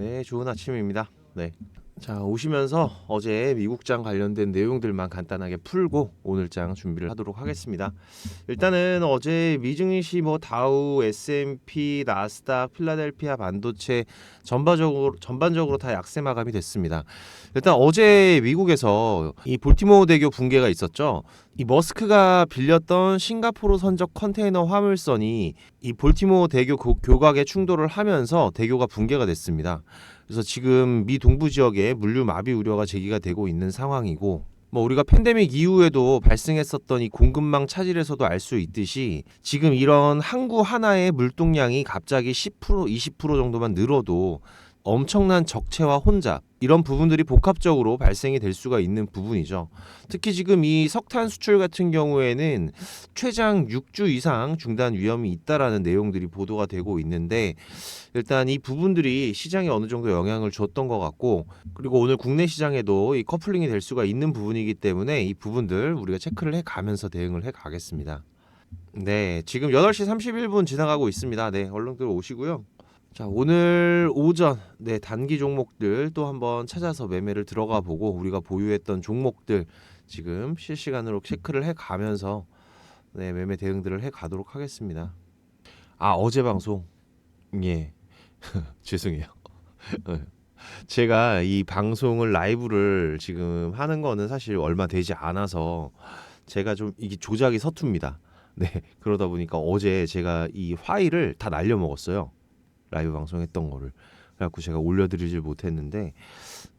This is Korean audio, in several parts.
네, 좋은 아침입니다. 네. 자, 오시면서 어제 미국장 관련된 내용들만 간단하게 풀고 오늘장 준비를 하도록 하겠습니다. 일단은 어제 미증시 뭐 다우, S&P, 나스닥, 필라델피아 반도체 전반적으로 전반적으로 다 약세 마감이 됐습니다. 일단 어제 미국에서 이 볼티모어 대교 붕괴가 있었죠. 이 머스크가 빌렸던 싱가포르 선적 컨테이너 화물선이 이 볼티모어 대교 고- 교각에 충돌을 하면서 대교가 붕괴가 됐습니다. 그래서 지금 미 동부 지역에 물류 마비 우려가 제기가 되고 있는 상황이고 뭐 우리가 팬데믹 이후에도 발생했었던 이 공급망 차질에서도 알 수 있듯이 지금 이런 항구 하나의 물동량이 갑자기 10% 20% 정도만 늘어도 엄청난 적체와 혼잡 이런 부분들이 복합적으로 발생이 될 수가 있는 부분이죠. 특히 지금 이 석탄 수출 같은 경우에는 최장 6주 이상 중단 위험이 있다라는 내용들이 보도가 되고 있는데 일단 이 부분들이 시장에 어느 정도 영향을 줬던 것 같고 그리고 오늘 국내 시장에도 이 커플링이 될 수가 있는 부분이기 때문에 이 부분들 우리가 체크를 해 가면서 대응을 해 가겠습니다. 네, 지금 8시 31분 지나가고 있습니다. 네, 얼른들 오시고요. 자, 오늘 오전 네, 단기 종목들 또 한번 찾아서 매매를 들어가 보고 우리가 보유했던 종목들 지금 실시간으로 체크를 해 가면서 네, 매매 대응들을 해 가도록 하겠습니다. 아, 어제 방송 예. 죄송해요. 제가 이 방송을 라이브를 지금 하는 거는 사실 얼마 되지 않아서 제가 좀 이게 조작이 서툽니다. 네. 그러다 보니까 어제 제가 이 파일을 다 날려 먹었어요. 라이브 방송했던 거를. 그래갖고 제가 올려드리질 못했는데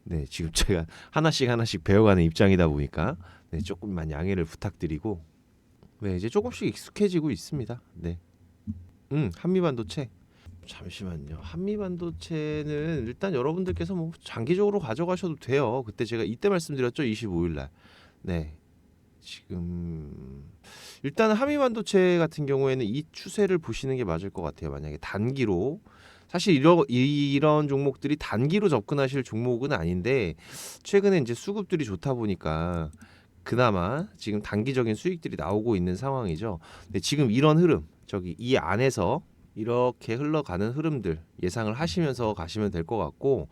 네 지금 제가 하나씩 하나씩 배워가는 입장이다 보니까 네 조금만 양해를 부탁드리고 네 이제 조금씩 익숙해지고 있습니다. 네. 음 한미반도체 잠시만요. 한미반도체는 일단 여러분들께서 뭐 장기적으로 가져가셔도 돼요. 그때 제가 이때 말씀드렸죠. 25일 날. 네. 지금 일단은 한미반도체 같은 경우에는 이 추세를 보시는 게 맞을 것 같아요. 만약에 단기로 사실 이런 이런 종목들이 단기로 접근하실 종목은 아닌데 최근에 이제 수급들이 좋다 보니까 그나마 지금 단기적인 수익들이 나오고 있는 상황이죠. 근데 지금 이런 흐름 저기 이 안에서 이렇게 흘러가는 흐름들 예상을 하시면서 가시면 될 것 같고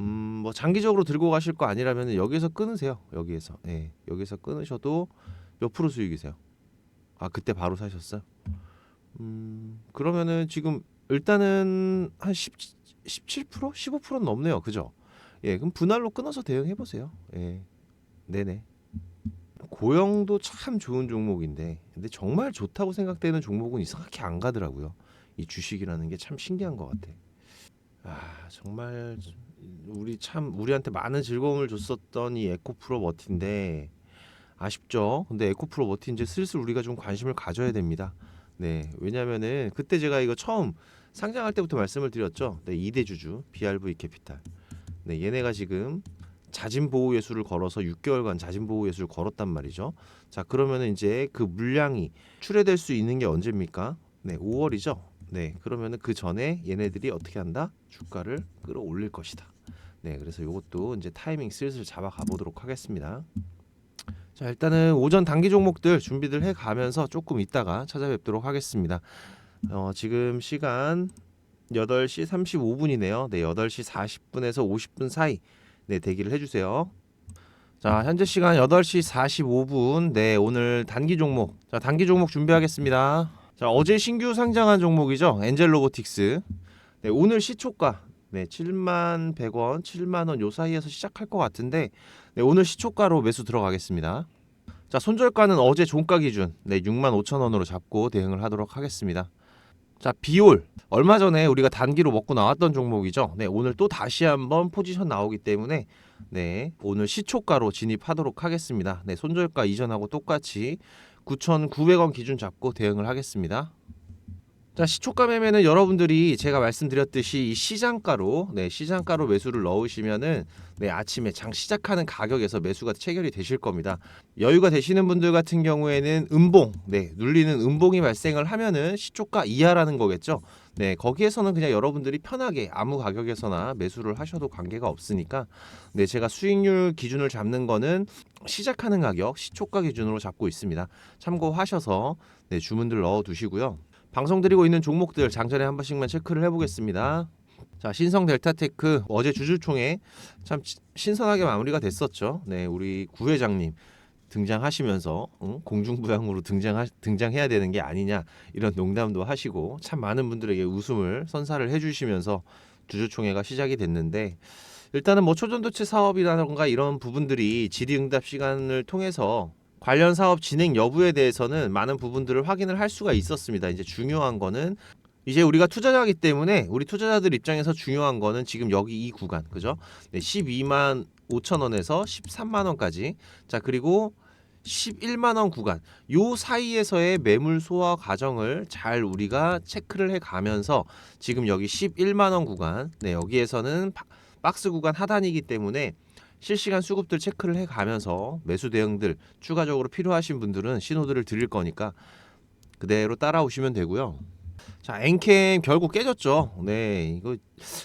음 뭐 장기적으로 들고 가실 거 아니라면 여기에서 끊으세요. 여기에서 예 여기서 끊으셔도 몇 프로 수익이세요? 아 그때 바로 사셨어요? 음 그러면은 지금 일단은 한 10, 17% 15%는 넘네요. 그죠? 예 그럼 분할로 끊어서 대응해 보세요. 예 네네. 고영도 참 좋은 종목인데 근데 정말 좋다고 생각되는 종목은 이상하게 안 가더라고요. 이 주식이라는 게 참 신기한 것 같아. 아 정말 우리 참 우리한테 많은 즐거움을 줬었던 이 에코프로 머티인데 아쉽죠. 근데 에코프로 머티 이제 슬슬 우리가 좀 관심을 가져야 됩니다. 네 왜냐면은 그때 제가 이거 처음 상장할 때부터 말씀을 드렸죠. 네 2대 주주 BRV 캐피탈. 네 얘네가 지금 자진 보호 예수를 걸어서 6개월간 자진 보호 예수를 걸었단 말이죠. 자, 그러면은 이제 그 물량이 출회될 수 있는 게 언제입니까? 네, 5월이죠. 네, 그러면은 그 전에 얘네들이 어떻게 한다? 주가를 끌어올릴 것이다. 네, 그래서 이것도 이제 타이밍 슬슬 잡아가 보도록 하겠습니다. 자, 일단은 오전 단기 종목들 준비들 해 가면서 조금 있다가 찾아뵙도록 하겠습니다. 어, 지금 시간 8시 35분이네요. 네, 8시 40분에서 50분 사이 네, 대기를 해주세요. 자, 현재 시간 8시 45분. 네, 오늘 단기 종목. 자, 단기 종목 준비하겠습니다. 자, 어제 신규 상장한 종목이죠. 엔젤 로보틱스. 네, 오늘 시초가. 네, 7만 100원, 7만 원 요 사이에서 시작할 것 같은데 네, 오늘 시초가로 매수 들어가겠습니다. 자, 손절가는 어제 종가 기준 네, 6만 5천 원으로 잡고 대응을 하도록 하겠습니다. 자, 비올. 얼마 전에 우리가 단기로 먹고 나왔던 종목이죠. 네, 오늘 또 다시 한번 포지션 나오기 때문에 네, 오늘 시초가로 진입하도록 하겠습니다. 네, 손절가 이전하고 똑같이 9,900원 기준 잡고 대응을 하겠습니다. 자, 시초가 매매는 여러분들이 제가 말씀드렸듯이 이 시장가로 네, 시장가로 매수를 넣으시면은 네, 아침에 장 시작하는 가격에서 매수가 체결이 되실 겁니다. 여유가 되시는 분들 같은 경우에는 음봉, 네, 눌리는 음봉이 발생을 하면은 시초가 이하라는 거겠죠. 네, 거기에서는 그냥 여러분들이 편하게 아무 가격에서나 매수를 하셔도 관계가 없으니까 네, 제가 수익률 기준을 잡는 거는 시작하는 가격 시초가 기준으로 잡고 있습니다. 참고하셔서 네, 주문들 넣어 두시고요. 방송 드리고 있는 종목들 장전에 한 번씩만 체크를 해보겠습니다. 자 신성 델타테크 어제 주주총회 참 치- 신선하게 마무리가 됐었죠. 네 우리 구 회장님 등장하시면서 응? 공중부양으로 등장 등장해야 되는 게 아니냐 이런 농담도 하시고 참 많은 분들에게 웃음을 선사를 해주시면서 주주총회가 시작이 됐는데 일단은 뭐 초전도체 사업이라던가 이런 부분들이 질의응답 시간을 통해서 관련 사업 진행 여부에 대해서는 많은 부분들을 확인을 할 수가 있었습니다. 이제 중요한 거는 이제 우리가 투자자이기 때문에 우리 투자자들 입장에서 중요한 거는 지금 여기 이 구간 그죠? 네, 12만 5천 원에서 13만 원까지 자 그리고 11만 원 구간 요 사이에서의 매물 소화 과정을 잘 우리가 체크를 해 가면서 지금 여기 11만 원 구간 네 여기에서는 바- 박스 구간 하단이기 때문에 실시간 수급들 체크를 해 가면서 매수 대응들 추가적으로 필요하신 분들은 신호들을 드릴 거니까 그대로 따라오시면 되고요. 자, 엔캠 결국 깨졌죠. 네, 이거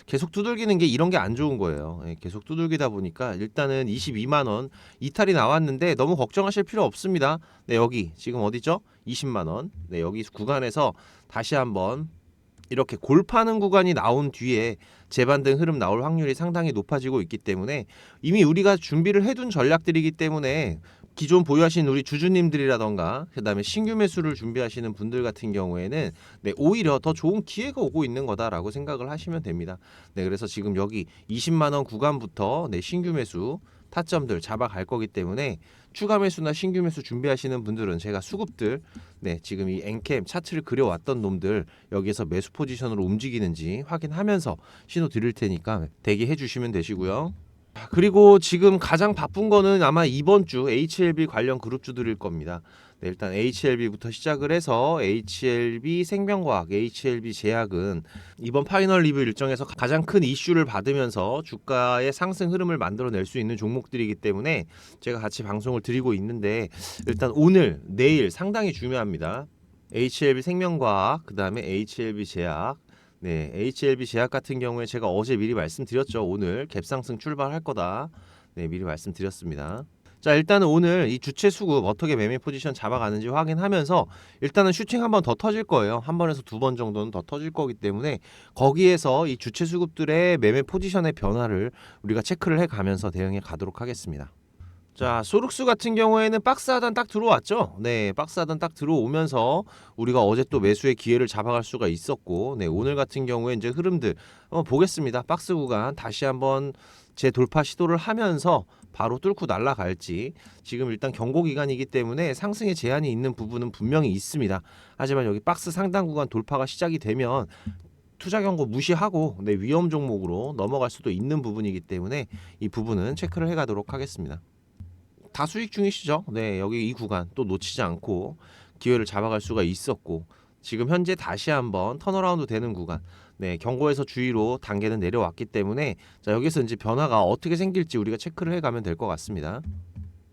계속 두들기는 게 이런 게 안 좋은 거예요. 예, 계속 두들기다 보니까 일단은 22만 원 이탈이 나왔는데 너무 걱정하실 필요 없습니다. 네, 여기 지금 어디죠? 20만 원. 네, 여기 구간에서 다시 한번 이렇게 골파는 구간이 나온 뒤에 재반등 흐름 나올 확률이 상당히 높아지고 있기 때문에 이미 우리가 준비를 해둔 전략들이기 때문에 기존 보유하신 우리 주주님들이라던가 그다음에 신규 매수를 준비하시는 분들 같은 경우에는 네, 오히려 더 좋은 기회가 오고 있는 거다라고 생각을 하시면 됩니다. 네, 그래서 지금 여기 20만 원 구간부터 네, 신규 매수 타점들 잡아갈 거기 때문에 추가 매수나 신규 매수 준비하시는 분들은 제가 수급들 네, 지금 이 엔캠 차트를 그려왔던 놈들 여기에서 매수 포지션으로 움직이는지 확인하면서 신호 드릴 테니까 대기해 주시면 되시고요. 그리고 지금 가장 바쁜 거는 아마 이번 주 HLB 관련 그룹주들일 겁니다. 네, 일단 HLB부터 시작을 해서 HLB 생명과학, HLB 제약은 이번 파이널 리뷰 일정에서 가장 큰 이슈를 받으면서 주가의 상승 흐름을 만들어낼 수 있는 종목들이기 때문에 제가 같이 방송을 드리고 있는데 일단 오늘, 내일 상당히 중요합니다. HLB 생명과학, 그 다음에 HLB 제약, 네, HLB 제약 같은 경우에 제가 어제 미리 말씀드렸죠. 오늘 갭상승 출발할 거다. 네, 미리 말씀드렸습니다. 자, 일단은 오늘 이 주체 수급 어떻게 매매 포지션 잡아가는지 확인하면서 일단은 슈팅 한 번 더 터질 거예요. 한 번에서 두 번 정도는 더 터질 거기 때문에 거기에서 이 주체 수급들의 매매 포지션의 변화를 우리가 체크를 해 가면서 대응해 가도록 하겠습니다. 자, 소룩스 같은 경우에는 박스 하단 딱 들어왔죠. 네, 박스 하단 딱 들어오면서 우리가 어제 또 매수의 기회를 잡아갈 수가 있었고, 네, 오늘 같은 경우에 이제 흐름들 한번 보겠습니다. 박스 구간 다시 한번 재돌파 시도를 하면서 바로 뚫고 날아갈지 지금 일단 경고 기간이기 때문에 상승에 제한이 있는 부분은 분명히 있습니다. 하지만 여기 박스 상단 구간 돌파가 시작이 되면 투자 경고 무시하고 네, 위험 종목으로 넘어갈 수도 있는 부분이기 때문에 이 부분은 체크를 해가도록 하겠습니다. 다 수익 중이시죠? 네, 여기 이 구간 또 놓치지 않고 기회를 잡아갈 수가 있었고 지금 현재 다시 한번 턴어라운드 되는 구간. 네, 경고에서 주의로 단계는 내려왔기 때문에 자, 여기서 이제 변화가 어떻게 생길지 우리가 체크를 해 가면 될 것 같습니다.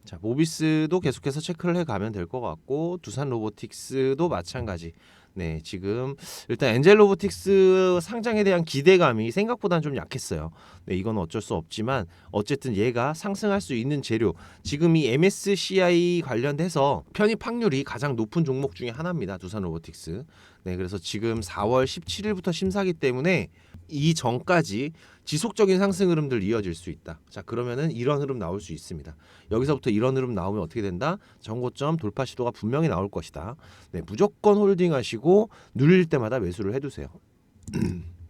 자, 모비스도 계속해서 체크를 해 가면 될 것 같고 두산 로보틱스도 마찬가지. 네, 지금 일단 엔젤 로보틱스 상장에 대한 기대감이 생각보다는 좀 약했어요. 네, 이건 어쩔 수 없지만 어쨌든 얘가 상승할 수 있는 재료. 지금 이 MSCI 관련돼서 편입 확률이 가장 높은 종목 중에 하나입니다. 두산 로보틱스. 네, 그래서 지금 4월 17일부터 심사기 때문에 이 전까지 지속적인 상승 흐름들 이어질 수 있다. 자, 그러면은 이런 흐름 나올 수 있습니다. 여기서부터 이런 흐름 나오면 어떻게 된다? 정고점 돌파 시도가 분명히 나올 것이다. 네, 무조건 홀딩하시고 누릴 때마다 매수를 해두세요.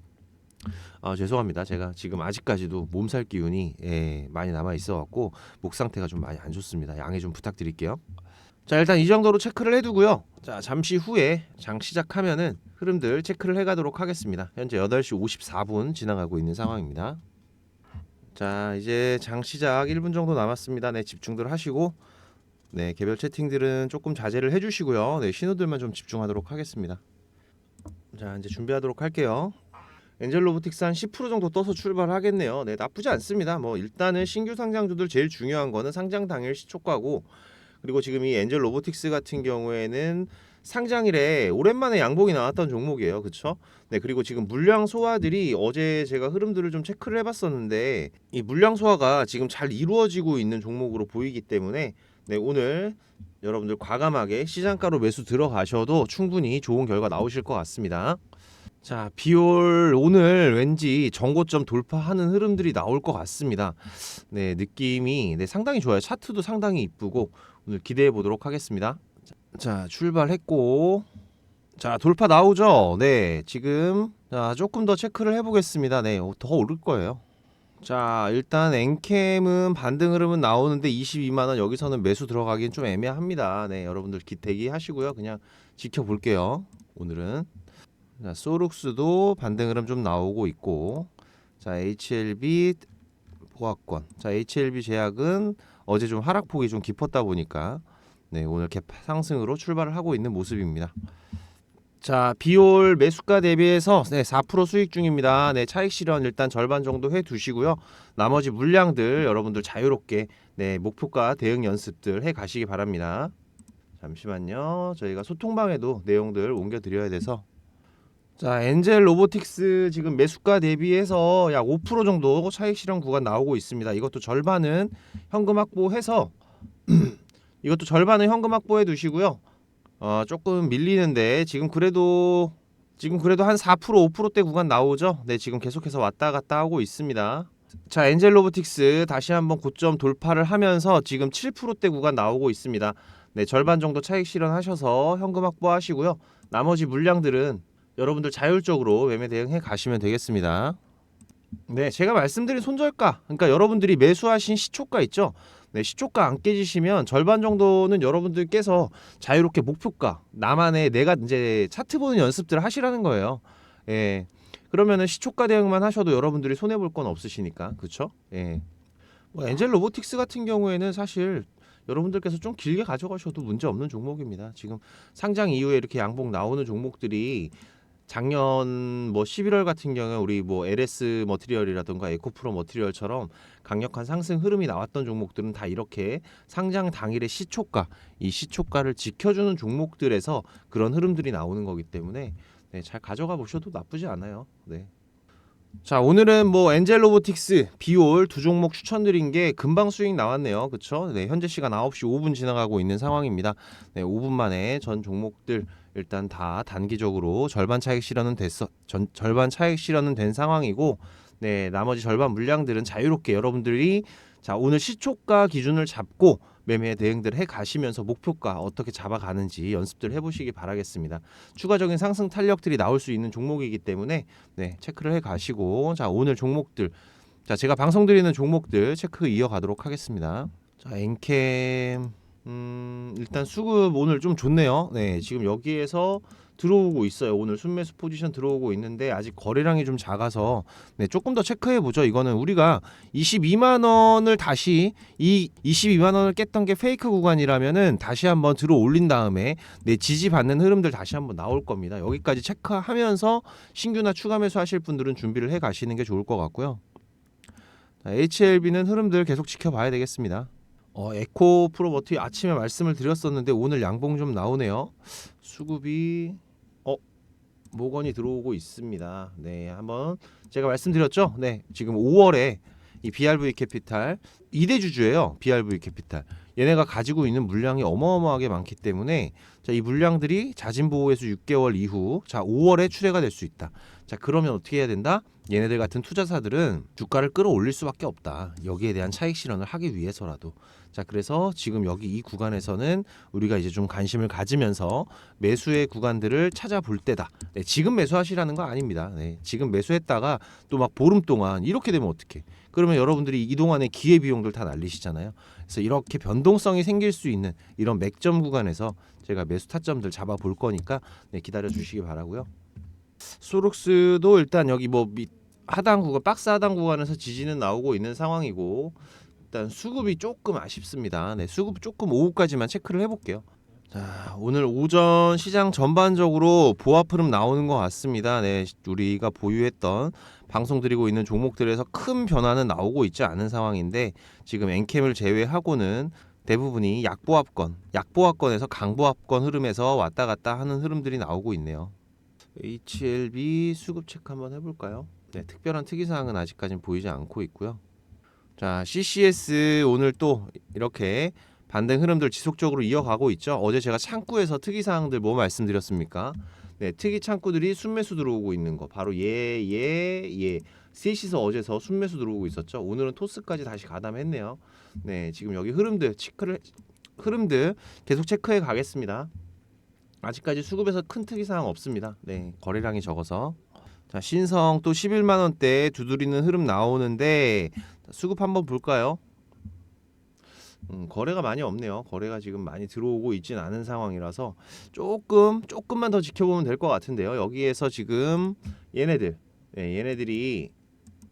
아 죄송합니다. 제가 지금 아직까지도 몸살 기운이 예, 많이 남아 있어 갖고 목 상태가 좀 많이 안 좋습니다. 양해 좀 부탁드릴게요. 자 일단 이 정도로 체크를 해두고요. 자 잠시 후에 장 시작하면은 흐름들 체크를 해가도록 하겠습니다. 현재 8시 54분 지나가고 있는 상황입니다. 자 이제 장 시작 1분 정도 남았습니다. 네 집중들 하시고 네 개별 채팅들은 조금 자제를 해주시고요. 네 신호들만 좀 집중하도록 하겠습니다. 자 이제 준비하도록 할게요. 엔젤 로보틱스 한 10% 정도 떠서 출발하겠네요. 네, 나쁘지 않습니다. 뭐 일단은 신규 상장주들 제일 중요한 거는 상장 당일 시초가고 그리고 지금 이 엔젤 로보틱스 같은 경우에는 상장일에 오랜만에 양봉이 나왔던 종목이에요. 그렇죠? 네, 그리고 지금 물량 소화들이 어제 제가 흐름들을 좀 체크를 해 봤었는데 이 물량 소화가 지금 잘 이루어지고 있는 종목으로 보이기 때문에 네, 오늘 여러분들 과감하게 시장가로 매수 들어가셔도 충분히 좋은 결과 나오실 것 같습니다. 자, 비올 오늘 왠지 정고점 돌파하는 흐름들이 나올 것 같습니다. 네, 느낌이 네, 상당히 좋아요. 차트도 상당히 이쁘고 오늘 기대해 보도록 하겠습니다. 자, 출발했고 자, 돌파 나오죠? 네, 지금 자, 조금 더 체크를 해 보겠습니다. 네, 더 오를 거예요. 자, 일단 엔캠은 반등 흐름은 나오는데 22만 원 여기서는 매수 들어가기는 좀 애매합니다. 네, 여러분들 기 대기 하시고요. 그냥 지켜볼게요. 오늘은 자, 소룩스도 반등 흐름 좀 나오고 있고 자, HLB 보합권. 자, HLB 제약은 어제 좀 하락폭이 좀 깊었다 보니까 네, 오늘 갭 상승으로 출발을 하고 있는 모습입니다. 자, 비올 매수가 대비해서 네, 4% 수익 중입니다. 네, 차익 실현 일단 절반 정도 해 두시고요. 나머지 물량들 여러분들 자유롭게 네, 목표가 대응 연습들 해 가시기 바랍니다. 잠시만요. 저희가 소통방에도 내용들 옮겨 드려야 돼서 자, 엔젤 로보틱스 지금 매수가 대비해서 약 5% 정도 차익 실현 구간 나오고 있습니다. 이것도 절반은 현금 확보해서 이것도 절반은 현금 확보해 두시고요. 어, 조금 밀리는데 지금 그래도 지금 그래도 한 4% 5%대 구간 나오죠. 네, 지금 계속해서 왔다 갔다 하고 있습니다. 자, 엔젤 로보틱스 다시 한번 고점 돌파를 하면서 지금 7%대 구간 나오고 있습니다. 네, 절반 정도 차익 실현하셔서 현금 확보하시고요. 나머지 물량들은 여러분들 자율적으로 매매 대응해 가시면 되겠습니다. 네, 제가 말씀드린 손절가, 그러니까 여러분들이 매수하신 시초가 있죠. 네, 시초가 안 깨지시면 절반 정도는 여러분들께서 자유롭게 목표가, 나만의 내가 이제 차트 보는 연습들을 하시라는 거예요. 예. 그러면은 시초가 대응만 하셔도 여러분들이 손해 볼 건 없으시니까, 그렇죠? 예. 뭐 엔젤 로보틱스 같은 경우에는 사실 여러분들께서 좀 길게 가져가셔도 문제 없는 종목입니다. 지금 상장 이후에 이렇게 양봉 나오는 종목들이 작년 뭐 11월 같은 경우에 우리 뭐 LS 머티리얼이라든가 에코프로 머티리얼처럼 강력한 상승 흐름이 나왔던 종목들은 다 이렇게 상장 당일의 시초가 이 시초가를 지켜주는 종목들에서 그런 흐름들이 나오는 거기 때문에 네, 잘 가져가 보셔도 나쁘지 않아요. 네. 자 오늘은 뭐 엔젤 로보틱스, 비올 두 종목 추천드린 게 금방 수익 나왔네요. 그쵸? 네, 현재 시간 9시 5분 지나가고 있는 상황입니다. 네, 5분 만에 전 종목들 일단 다 단기적으로 절반 차익 실현은 됐어. 전, 절반 차익 실현은 된 상황이고 네, 나머지 절반 물량들은 자유롭게 여러분들이 자, 오늘 시초가 기준을 잡고 매매 대응들 해 가시면서 목표가 어떻게 잡아가는지 연습들 해보시기 바라겠습니다. 추가적인 상승 탄력들이 나올 수 있는 종목이기 때문에 네, 체크를 해 가시고 자 오늘 종목들 자 제가 방송 드리는 종목들 체크 이어가도록 하겠습니다. 자 엔캠 음 일단 수급 오늘 좀 좋네요. 네 지금 여기에서 들어오고 있어요. 오늘 순매수 포지션 들어오고 있는데 아직 거래량이 좀 작아서 네, 조금 더 체크해 보죠. 이거는 우리가 22만 원을 다시 이 22만 원을 깼던 게 페이크 구간이라면은 다시 한번 들어 올린 다음에 네, 지지 받는 흐름들 다시 한번 나올 겁니다. 여기까지 체크하면서 신규나 추가 매수 하실 분들은 준비를 해 가시는 게 좋을 것 같고요. 자, HLB는 흐름들 계속 지켜봐야 되겠습니다. 어, 에코 프로버티 아침에 말씀을 드렸었는데 오늘 양봉 좀 나오네요. 수급이 어 모건이 들어오고 있습니다. 네, 한번 제가 말씀드렸죠. 네, 지금 5월에 이 BRV 캐피탈 2대 주주예요. BRV 캐피탈. 얘네가 가지고 있는 물량이 어마어마하게 많기 때문에 자, 이 물량들이 자진 보호에서 6개월 이후 자, 5월에 출회가 될 수 있다. 자, 그러면 어떻게 해야 된다? 얘네들 같은 투자사들은 주가를 끌어올릴 수밖에 없다. 여기에 대한 차익 실현을 하기 위해서라도. 자, 그래서 지금 여기 이 구간에서는 우리가 이제 좀 관심을 가지면서 매수의 구간들을 찾아볼 때다. 네, 지금 매수하시라는 거 아닙니다. 네, 지금 매수했다가 또 막 보름 동안 이렇게 되면 어떡해? 그러면 여러분들이 이 동안의 기회 비용들 다 날리시잖아요. 그래서 이렇게 변동성이 생길 수 있는 이런 맥점 구간에서 제가 매수 타점들 잡아 볼 거니까 네, 기다려 주시기 바라고요. 소록스도 일단 여기 뭐 밑 하단 구간 박스 하단 구간에서 지지는 나오고 있는 상황이고 일단 수급이 조금 아쉽습니다. 네, 수급 조금 오후까지만 체크를 해볼게요. 자, 오늘 오전 시장 전반적으로 보합 흐름 나오는 것 같습니다. 네, 우리가 보유했던 방송 드리고 있는 종목들에서 큰 변화는 나오고 있지 않은 상황인데 지금 엔캠을 제외하고는 대부분이 약보합권, 약보합권에서 강보합권 흐름에서 왔다 갔다 하는 흐름들이 나오고 있네요. HLB 수급 체크 한번 해볼까요? 네, 특별한 특이사항은 아직까지는 보이지 않고 있고요. 자, CCS 오늘 또 이렇게 반등 흐름들 지속적으로 이어가고 있죠. 어제 제가 창구에서 특이사항들 뭐 말씀드렸습니까? 네, 특이 창구들이 순매수 들어오고 있는 거 바로 얘, 얘, 얘 셋이서 어제서 순매수 들어오고 있었죠. 오늘은 토스까지 다시 가담했네요. 네, 지금 여기 흐름들 체크를 흐름들 계속 체크해 가겠습니다. 아직까지 수급에서 큰 특이 사항 없습니다. 네, 거래량이 적어서 자 신성 또 11만 원대 두드리는 흐름 나오는데 수급 한번 볼까요? 음, 거래가 많이 없네요. 거래가 지금 많이 들어오고 있진 않은 상황이라서 조금 조금만 더 지켜보면 될 것 같은데요. 여기에서 지금 얘네들, 네, 얘네들이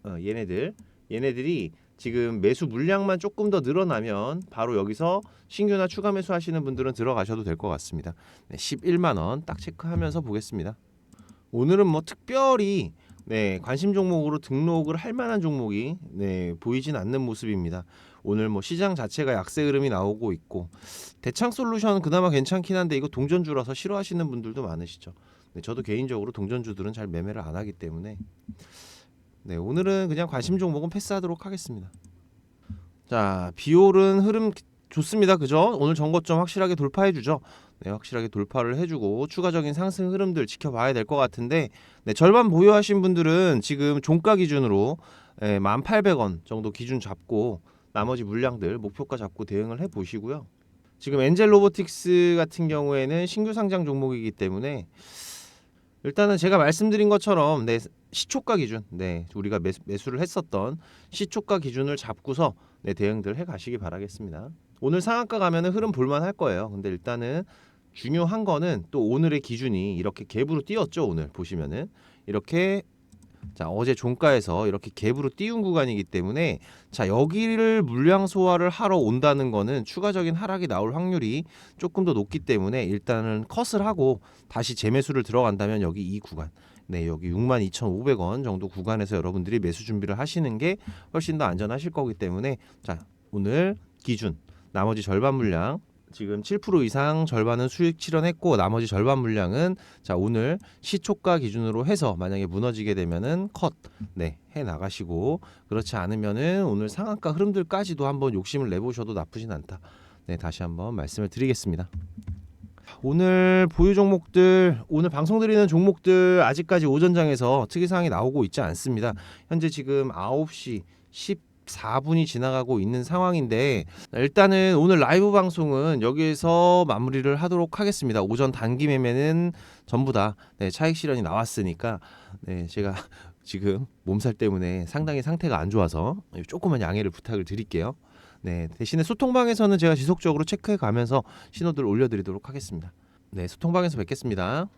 어, 얘네들, 얘네들이 지금 매수 물량만 조금 더 늘어나면 바로 여기서 신규나 추가 매수 하시는 분들은 들어가셔도 될 것 같습니다. 네, 11만 원 딱 체크하면서 보겠습니다. 오늘은 뭐 특별히 네, 관심 종목으로 등록을 할 만한 종목이 네, 보이진 않는 모습입니다. 오늘 뭐 시장 자체가 약세 흐름이 나오고 있고 대창 솔루션 그나마 괜찮긴 한데 이거 동전주라서 싫어하시는 분들도 많으시죠. 네, 저도 개인적으로 동전주들은 잘 매매를 안 하기 때문에 네, 오늘은 그냥 관심 종목은 패스하도록 하겠습니다. 자, 비올은 흐름 좋습니다. 그죠? 오늘 전고점 확실하게 돌파해 주죠. 네, 확실하게 돌파를 해주고 추가적인 상승 흐름들 지켜봐야 될 것 같은데 네, 절반 보유하신 분들은 지금 종가 기준으로 예, 1,800원 정도 기준 잡고 나머지 물량들 목표가 잡고 대응을 해 보시고요. 지금 엔젤 로보틱스 같은 경우에는 신규 상장 종목이기 때문에 일단은 제가 말씀드린 것처럼 네, 시초가 기준, 네, 우리가 매수, 매수 를 했었던 시초가 기준을 잡고서 네, 대응들 해 가시기 바라겠습니다. 오늘 상한가 가면은 흐름 볼만 할 거예요. 근데 일단은 중요한 거는 또 오늘의 기준이 이렇게 갭으로 띄었죠. 오늘 보시면은 이렇게 자 어제 종가에서 이렇게 갭으로 띄운 구간이기 때문에 자 여기를 물량 소화를 하러 온다는 거는 추가적인 하락이 나올 확률이 조금 더 높기 때문에 일단은 컷을 하고 다시 재매수를 들어간다면 여기 이 구간 네 여기 62,500원 정도 구간에서 여러분들이 매수 준비를 하시는 게 훨씬 더 안전하실 거기 때문에 자 오늘 기준 나머지 절반 물량 지금 7% 이상 절반은 수익 실현했고 나머지 절반 물량은 자 오늘 시초가 기준으로 해서 만약에 무너지게 되면은 컷 네, 해 나가시고 그렇지 않으면은 오늘 상한가 흐름들까지도 한번 욕심을 내보셔도 나쁘진 않다. 네, 다시 한번 말씀을 드리겠습니다. 오늘 보유 종목들 오늘 방송 드리는 종목들 아직까지 오전장에서 특이사항이 나오고 있지 않습니다. 현재 지금 9시 14분이 지나가고 있는 상황인데 일단은 오늘 라이브 방송은 여기에서 마무리를 하도록 하겠습니다. 오전 단기 매매는 전부 다 네, 차익 실현이 나왔으니까 네, 제가 지금 몸살 때문에 상당히 상태가 안 좋아서 조금만 양해를 부탁을 드릴게요. 네, 대신에 소통방에서는 제가 지속적으로 체크해 가면서 신호들 올려드리도록 하겠습니다. 네, 소통방에서 뵙겠습니다.